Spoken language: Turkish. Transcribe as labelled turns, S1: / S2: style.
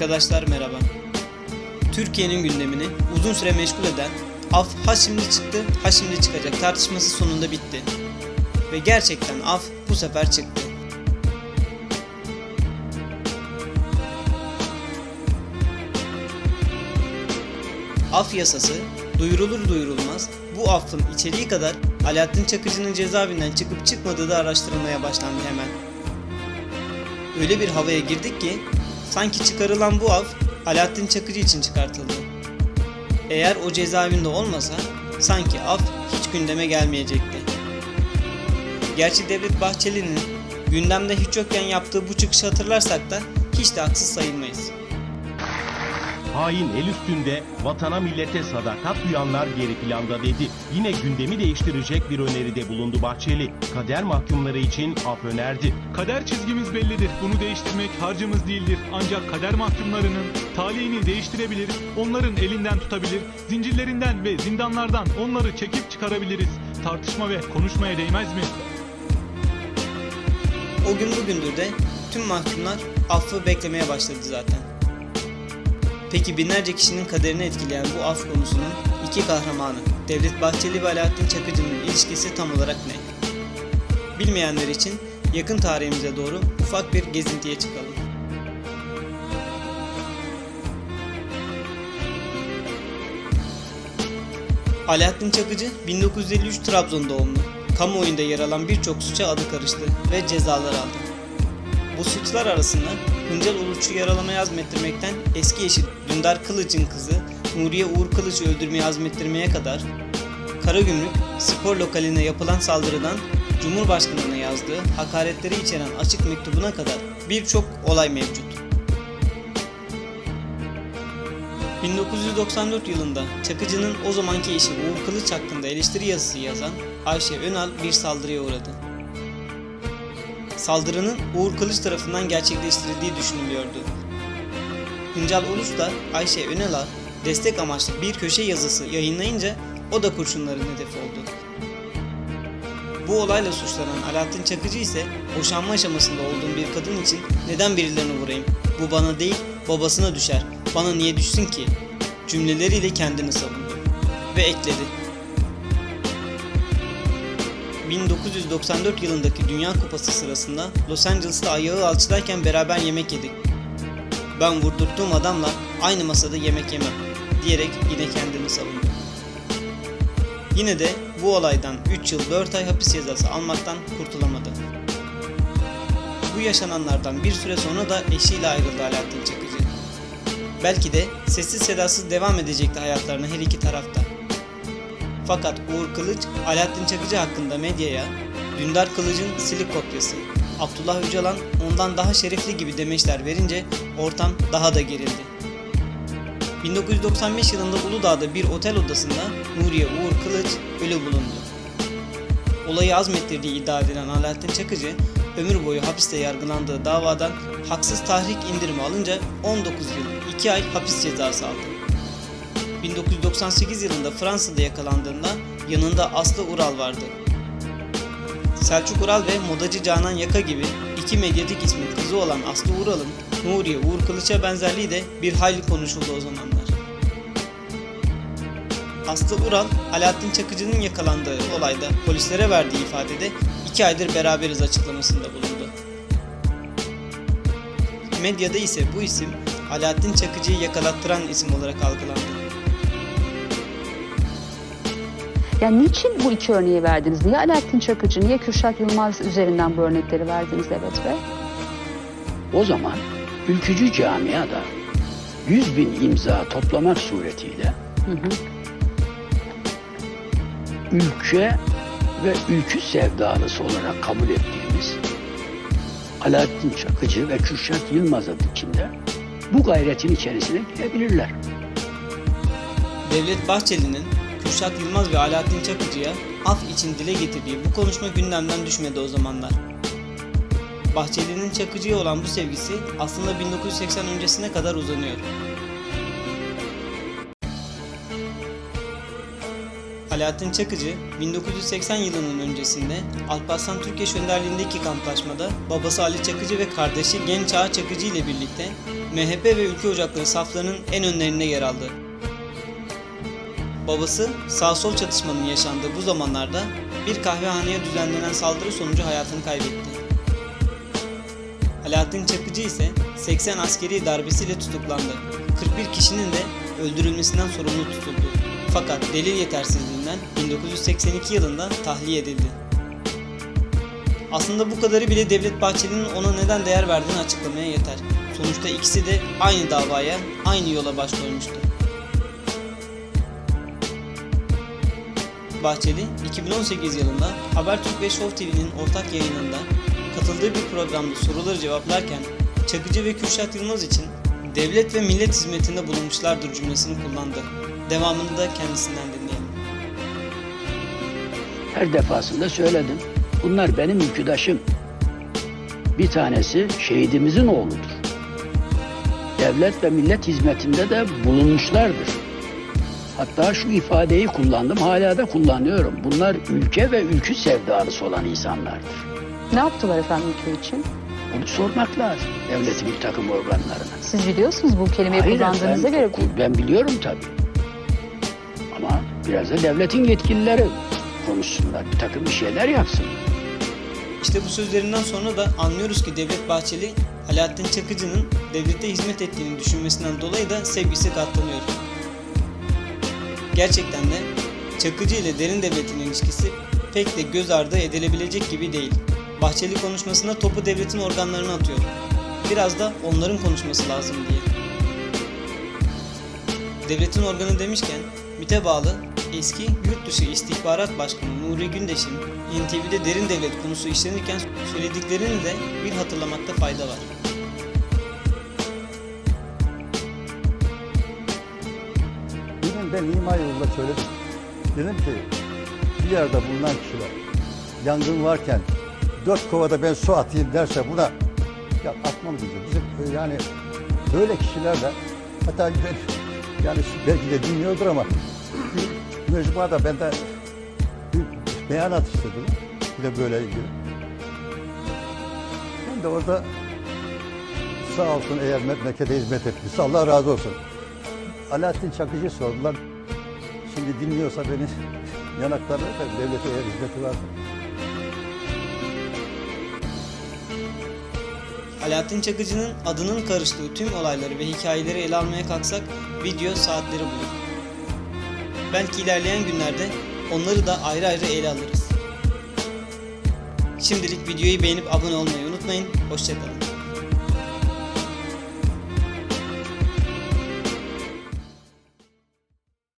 S1: Arkadaşlar merhaba. Türkiye'nin gündemini uzun süre meşgul eden af ha şimdi çıktı ha şimdi çıkacak tartışması sonunda bitti. Ve gerçekten af bu sefer çıktı. Af yasası duyurulur duyurulmaz bu affın içeriği kadar Alaaddin Çakıcı'nın cezaevinden çıkıp çıkmadığı da araştırılmaya başlandı hemen. Öyle bir havaya girdik ki sanki çıkarılan bu af Alaaddin Çakıcı için çıkartıldı. Eğer o cezaevinde olmasa sanki af hiç gündeme gelmeyecekti. Gerçi Devlet Bahçeli'nin gündemde hiç yokken yaptığı bu çıkışı hatırlarsak da hiç de haksız sayılmayız.
S2: Hain el üstünde vatana millete sadakat duyanlar geri planda dedi. Yine gündemi değiştirecek bir öneride bulundu Bahçeli. Kader mahkumları için af önerdi.
S3: Kader çizgimiz bellidir. Bunu değiştirmek harcımız değildir. Ancak kader mahkumlarının talihini değiştirebilir, onların elinden tutabilir, zincirlerinden ve zindanlardan onları çekip çıkarabiliriz. Tartışma ve konuşmaya değmez mi?
S1: O gün bugündür de tüm mahkumlar affı beklemeye başladı zaten. Peki binlerce kişinin kaderini etkileyen bu af konusunun iki kahramanı Devlet Bahçeli ve Alaaddin Çakıcı'nın ilişkisi tam olarak ne? Bilmeyenler için yakın tarihimize doğru ufak bir gezintiye çıkalım. Alaaddin Çakıcı 1953 Trabzon doğumlu. Kamuoyunda yer alan birçok suça adı karıştı ve cezalar aldı. Bu suçlar arasında Hıncal Uluç'u yaralamaya azmettirmekten eski eşi Dündar Kılıç'ın kızı Nuriye Uğur Kılıç'ı öldürmeye azmettirmeye kadar Karagümrük spor lokaline yapılan saldırıdan Cumhurbaşkanı'na yazdığı hakaretleri içeren açık mektubuna kadar birçok olay mevcut. 1994 yılında Çakıcı'nın o zamanki eşi Uğur Kılıç hakkında eleştiri yazısı yazan Ayşe Önal bir saldırıya uğradı. Saldırının Uğur Kılıç tarafından gerçekleştirildiği düşünülüyordu. Hıncal Ulus da Ayşe Önal'a destek amaçlı bir köşe yazısı yayınlayınca o da kurşunların hedefi oldu. Bu olayla suçlanan Alaaddin Çakıcı ise boşanma aşamasında olduğum bir kadın için neden birilerine vurayım? Bu bana değil babasına düşer. Bana niye düşsün ki? Cümleleriyle kendini savundu. Ve ekledi. 1994 yılındaki Dünya Kupası sırasında Los Angeles'ta ayağı alçıdayken beraber yemek yedik. Ben vurdurttuğum adamla aynı masada yemek yemem diyerek yine kendini savundu. Yine de bu olaydan 3 yıl 4 ay hapis cezası almaktan kurtulamadı. Bu yaşananlardan bir süre sonra da eşiyle ayrıldı Alaaddin Çakıcı. Belki de sessiz sedasız devam edecekti hayatlarına her iki tarafta. Fakat Uğur Kılıç, Alaaddin Çakıcı hakkında medyaya Dündar Kılıç'ın silik kopyası, Abdullah Öcalan ondan daha şerefli gibi demeçler verince ortam daha da gerildi. 1995 yılında Uludağ'da bir otel odasında Nuriye Uğur Kılıç ölü bulundu. Olayı azmettirdiği iddia edilen Alaaddin Çakıcı, ömür boyu hapiste yargılandığı davadan haksız tahrik indirimi alınca 19 yıl 2 ay hapis cezası aldı. 1998 yılında Fransa'da yakalandığında yanında Aslı Ural vardı. Selçuk Ural ve modacı Canan Yaka gibi iki medyatik ismin kızı olan Aslı Ural'ın Nuriye Uğur Kılıç'a benzerliği de bir hayli konuşuldu o zamanlar. Aslı Ural, Alaaddin Çakıcı'nın yakalandığı olayda polislere verdiği ifadede iki aydır beraberiz açıklamasında bulundu. Medyada ise bu isim Alaaddin Çakıcı'yı yakalattıran isim olarak algılandı.
S4: Yani niçin bu iki örneği verdiniz? Niye Alaaddin Çakıcı, niye Kürşat Yılmaz üzerinden bu örnekleri verdiniz Evet Bey?
S5: O zaman ülkücü camiada 100 bin imza toplamak suretiyle ülke ve ülkü sevdalısı olarak kabul ettiğimiz Alaaddin Çakıcı ve Kürşat Yılmaz'ın içinde bu gayretin içerisine girebilirler.
S1: Devlet Bahçeli'nin Kürşat Yılmaz ve Alaaddin Çakıcı'ya af için dile getirdiği bu konuşma gündemden düşmedi o zamanlar. Bahçeli'nin Çakıcı'ya olan bu sevgisi aslında 1980 öncesine kadar uzanıyor. Alaaddin Çakıcı 1980 yılının öncesinde Alparslan Türkeş önderliğindeki kamplaşmada babası Ali Çakıcı ve kardeşi Genç Ağa Çakıcı ile birlikte MHP ve Ülke Ocakları saflarının en önlerinde yer aldı. Babası sağ-sol çatışmanın yaşandığı bu zamanlarda bir kahvehaneye düzenlenen saldırı sonucu hayatını kaybetti. Alaaddin Çakıcı ise 80 askeri darbesiyle tutuklandı. 41 kişinin de öldürülmesinden sorumlu tutuldu. Fakat delil yetersizliğinden 1982 yılında tahliye edildi. Aslında bu kadarı bile Devlet Bahçeli'nin ona neden değer verdiğini açıklamaya yeter. Sonuçta ikisi de aynı davaya, aynı yola baş Bahçeli 2018 yılında Habertürk ve Show TV'nin ortak yayınında katıldığı bir programda soruları cevaplarken Çakıcı ve Kürşat Yılmaz için devlet ve millet hizmetinde bulunmuşlardır cümlesini kullandı. Devamını da kendisinden dinleyelim.
S5: Her defasında söyledim. Bunlar benim ülküdaşım. Bir tanesi şehidimizin oğludur. Devlet ve millet hizmetinde de bulunmuşlardır. Hatta şu ifadeyi kullandım, hala da kullanıyorum. Bunlar ülke ve ülkü sevdalısı olan insanlardır.
S4: Ne yaptılar efendim ülke için?
S5: Bunu sormak lazım devletin bir takım organlarına.
S4: Siz biliyorsunuz bu kelimeyi
S5: Hayır
S4: kullandığınıza
S5: efendim,
S4: göre.
S5: ben biliyorum tabii. Ama biraz da devletin yetkilileri konuşsunlar, bir takım bir şeyler yapsın.
S1: İşte bu sözlerinden sonra da anlıyoruz ki Devlet Bahçeli, Alaaddin Çakıcı'nın devlete hizmet ettiğini düşünmesinden dolayı da sevgisi katlanıyor. Gerçekten de Çakıcı ile derin devletin ilişkisi pek de göz ardı edilebilecek gibi değil. Bahçeli konuşmasında topu devletin organlarına atıyor. Biraz da onların konuşması lazım diye. Devletin organı demişken MİT'e bağlı eski Yurt Dışı İstihbarat Başkanı Nuri Gündeş'in NTV'de derin devlet konusu işlenirken söylediklerini de bir hatırlamakta fayda var.
S6: Ben ima yolunda söyledim. Dedim ki bir yerde bulunan kişiler yangın varken dört kovada ben su atayım derse buna ya atmam diyeceğim. Bizim e, yani böyle kişiler de hatta ben yani belki de dinliyordur ama mecmuada benden bir beyanat istediler. Bir de böyle ilgili. Ben de orada sağ olsun eğer memlekete hizmet etmişse Allah razı olsun. Alaaddin Çakıcı sordular. Şimdi dinliyorsa beni yanaklarına da devlete eğer hizmeti varsa.
S1: Alaaddin Çakıcı'nın adının karıştığı tüm olayları ve hikayeleri ele almaya kalksak video saatleri bulur. Belki ilerleyen günlerde onları da ayrı ayrı ele alırız. Şimdilik videoyu beğenip abone olmayı unutmayın. Hoşçakalın.